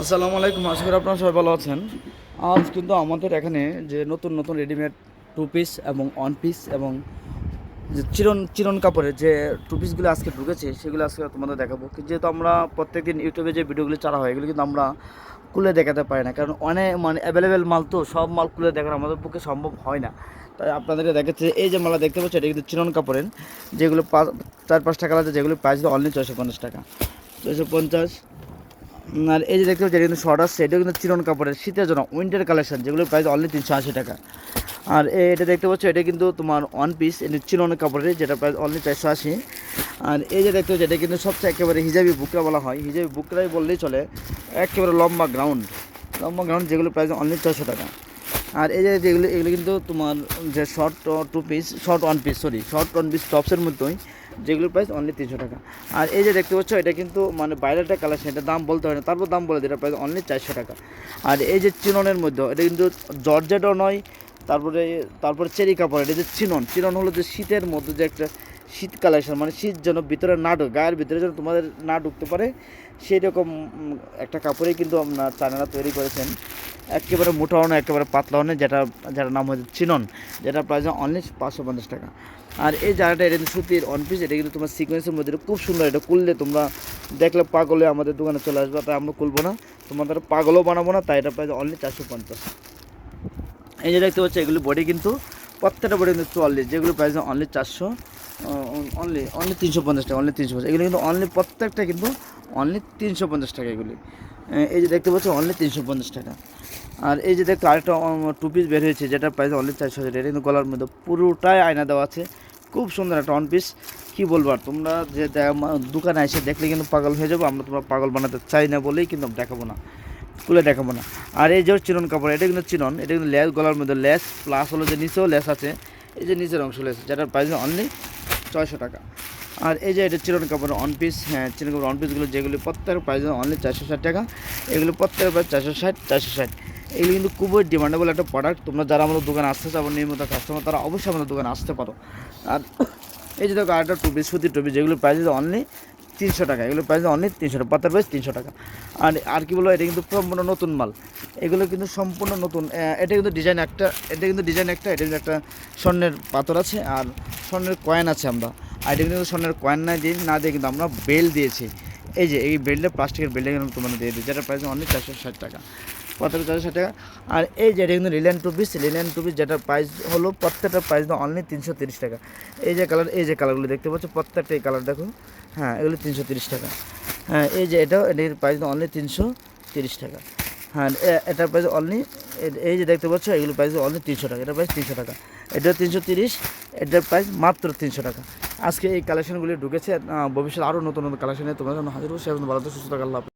আসসালামু আলাইকুম। আশা করি আপনারা সবাই ভালো আছেন। আজ কিন্তু আমাদের এখানে যে নতুন নতুন রেডিমেড টু পিস এবং ওয়ান পিস এবং যে চিরন চিরন কাপড়ের যে টু পিসগুলো আজকে ঢুকেছে, সেগুলো আজকে তোমাদের দেখাবো। যেহেতু আমরা প্রত্যেকদিন ইউটিউবে যে ভিডিওগুলো চারা হয়, এগুলো কিন্তু আমরা খুলে দেখাতে পারি না। কারণ অনেক মানে অ্যাভেলেবেল মাল তো সব মাল খুলে দেখানো আমাদের পক্ষে সম্ভব হয় না। তাই আপনাদেরকে দেখাচ্ছে, এই যে মালা দেখতে পাচ্ছি এটা কিন্তু চিরন কাপড়ের। যেগুলো পাঁচ চার পাঁচটা কালার আছে, যেগুলো প্রাইস অনলি ছয়শো পঞ্চাশ টাকা। ছয়শো পঞ্চাশ। আর এই যে দেখতে পাচ্ছি এটা কিন্তু শর্ট আসছে এটা কিন্তু চিরন কাপড়ের, শীতের জন্য উইন্টার কালেকশন যেগুলো প্রাইস অনলি তিনশো আশি টাকা। আর এটা দেখতে পাচ্ছ, এটা কিন্তু তোমার ওয়ান পিস এটা চিরন কাপড়ের, যেটা প্রাইস অনলি চারশো আশি। আর এই যে দেখতে পাচ্ছি, এটা কিন্তু সবচেয়ে একেবারে হিজাবি বুকরা বলা হয়। হিজাবি বুকরাই বললেই চলে, একেবারে লম্বা গ্রাউন্ড লম্বা গ্রাউন্ড যেগুলো প্রাইস অনলি ছশো টাকা। আর এই যে যেগুলো, এগুলো কিন্তু তোমার যে short two piece short one piece sorry short one piece টপসের মধ্যেই যেগুলোর প্রাইস অনলি তিনশো টাকা। আর এই যে দেখতে পাচ্ছ, এটা কিন্তু মানে বাইরেটা কালেকশন এটা দাম বলতে হয় না। তারপর দাম বলে দিই, এটা প্রাইস অনলি চারশো টাকা। আর এই যে চিননের মধ্যে, এটা কিন্তু জর্জেটও নয়, তারপরে তারপরে চেরি কাপড়, এটা যে চিনন চিনন হলো যে শীতের মধ্যে যে একটা শীত কালেকশন মানে শীত যেন ভিতরে না ঢোকে, গায়ের ভিতরে যেন তোমাদের না ঢুকতে পারে সেই রকম একটা কাপড়েই কিন্তু আপনার চায়নারা তৈরি করেছেন। একেবারে মোটাও না একেবারে পাতলাও না যেটা যেটার নাম হচ্ছে চিনন যেটা প্রাইস অনলি পাঁচশো পঞ্চাশ টাকা। আর এই জায়গাটা এটা কিন্তু সুতির অন পিস এটা কিন্তু তোমার সিকোয়েন্সের মধ্যে খুব সুন্দর, এটা খুললে তোমরা দেখলে পাগলে আমাদের দোকানে চলে আসবে, তাই আমরা খুলবো না। তোমাদের পাগলও বানাবো না, তাই এটা প্রাইস অনলি চারশো পঞ্চাশ। এই যে দেখতে পাচ্ছ, এগুলি বডি কিন্তু প্রত্যেকটা বডি কিন্তু চুয়াল্লিশ যেগুলো প্রাইস অনলি চারশো অনলি অনলি তিনশো পঞ্চাশ টাকা অনলি তিনশো পঞ্চাশ। এগুলো কিন্তু অনলি প্রত্যেকটা কিন্তু অনলি তিনশো পঞ্চাশ টাকা এগুলি। এই যে দেখতে পাচ্ছ অনলি তিনশো পঞ্চাশ টাকা। আর এই যে দেখতে আরেকটা টু পিস বের হয়েছে, যেটার প্রাইস অনলি চারশো হাজার এটা কিন্তু গলার মধ্যে পুরোটাই আয়না দেওয়া আছে। খুব সুন্দর একটা ওয়ান পিস কী বলব আর, তোমরা যে দোকানে এসে দেখলে কিন্তু পাগল হয়ে যাব। আমরা তোমরা পাগল বানাতে চাই না বলেই কিন্তু দেখাবো না। খুলে দেখাবো না। আর এই যে চিনন কাপড়, এটা কিন্তু চিনন এটা কিন্তু লেস, গলার মধ্যে লেস প্লাস হলো যে নিচেও লেস আছে। এই যে নিচের অংশ লেস, যেটার প্রাইস অনলি ছয়শো টাকা। আর এই যে এটা চিরন কাপড় অন পিস হ্যাঁ চিরন কাপড় অন পিসগুলো যেগুলি প্রত্যেকের প্রাইস অনলি চারশো ষাট টাকা। এগুলো প্রত্যেকের প্রাইস চারশো ষাট চারশো ষাট। এগুলো কিন্তু খুবই ডিমান্ডেবল একটা প্রোডাক্ট তোমরা যারা আমাদের দোকানে আসতে চাও নিয়মিত কাস্টমার তারা অবশ্যই আমাদের দোকানে আসতে পারো। আর এই যে দেখো আরেকটা টুপি, সুতির টুপি, যেগুলো প্রাইস অনলি তিনশো টাকা। এগুলো প্রাইস অনলি তিনশো টাকা পাতার প্রাইস তিনশো টাকা। আর আর কি বলো এটা কিন্তু সম্পূর্ণ নতুন মাল। এগুলো কিন্তু সম্পূর্ণ নতুন। এটা কিন্তু ডিজাইন একটা, এটা কিন্তু ডিজাইন একটা, এটা কিন্তু একটা স্বর্ণের পাথর আছে, আর স্বর্ণের কয়েন আছে আমরা। আর এটা কিন্তু স্বর্ণের কয়েন না দিয়ে না দিয়ে কিন্তু আমরা বেল দিয়েছি। এই যে, এই বেলটা প্লাস্টিকের বেলটা কিন্তু তোমাদের দিয়ে দিই যেটা প্রাইস অনলি চারশো ষাট টাকা। পঁচাত্তর চারশো ষাট টাকা। আর এই যে, এটা কিন্তু linen two piece linen two piece যেটার প্রাইস হলো, প্রত্যেকটা প্রাইস অনলি তিনশো তিরিশ টাকা। এই যে কালার এই যে কালারগুলো দেখতে পাচ্ছ, প্রত্যেকটা এই কালার দেখো। হ্যাঁ এগুলো তিনশো তিরিশ টাকা। হ্যাঁ এই যে এটাও এটার প্রাইস অনলি তিনশো তিরিশ টাকা। হ্যাঁ এটার প্রাইস অনলি এই যে দেখতে পাচ্ছ এগুলো প্রাইস অনলি তিনশো টাকা। এটার প্রাইস তিনশো টাকা। এটা তিনশো তিরিশ, এটার প্রাইস মাত্র তিনশো টাকা। আজকে এই কালেকশনগুলি ঢুকেছে ভবিষ্যতে আরও নতুন নতুন কালেকশনে জন্য হাজির হব সে ভালো সুস্থ থাকার হাফেজ।